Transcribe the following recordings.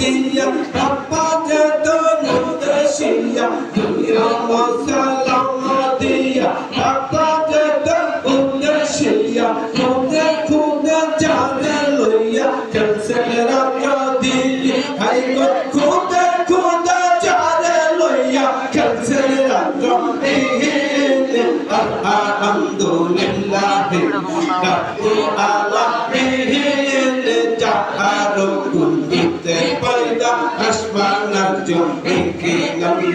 দিয়া বাবা যে তো মুদশিয়া দুনিয়া সালাম দিয়া। বাবা যে তো মুদশিয়া খুদে খুদে জানে লইয়া জলসে রাখা দিলি হাই গো খুদে খুদে জানে লইয়া জলসে রাখা দিলি আলহামদুলিল্লাহ রাব্বুল আলামিন জাহারু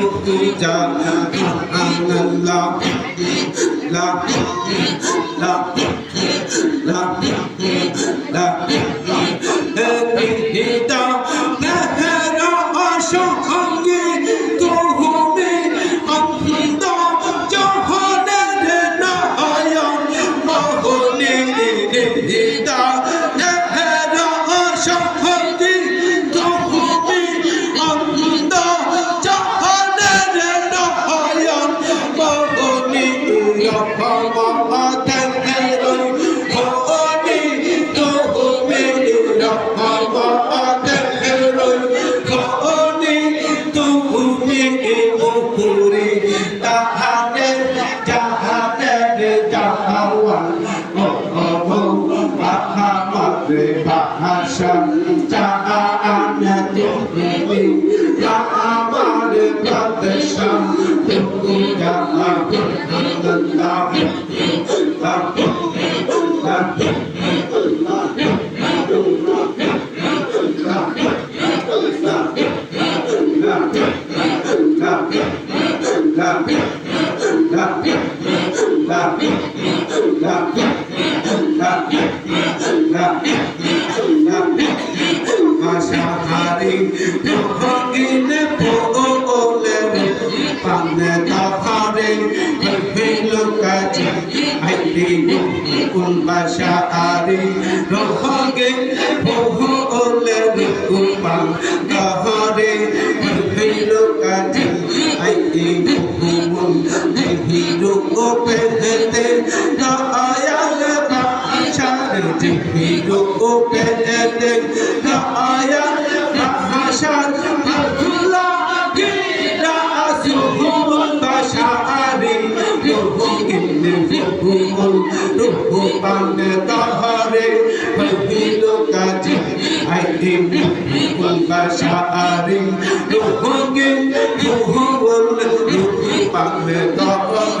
মুক্তি লা লা লা লা Yeah. সাহারি ভগিনে ভগলে পানে তাহারে ভিলকাজি আইলি কোন বাসাহারি ভগিনে ভগলে কুপান তাহারে ভিলকাজি আইলি ভগিনে ভিলকাজি تحمل أبدك رعايا محشر الله رأسهم البشر روح إن فيهم روح عن طهر فهلك عين البشر روح إن فيهم روح عن طهر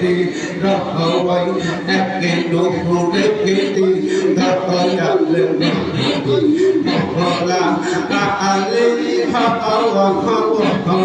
পেতে রাহাই একে নূপুরে পেতে রাহায়ালে মহালা আলে হাওয়া হাওয়া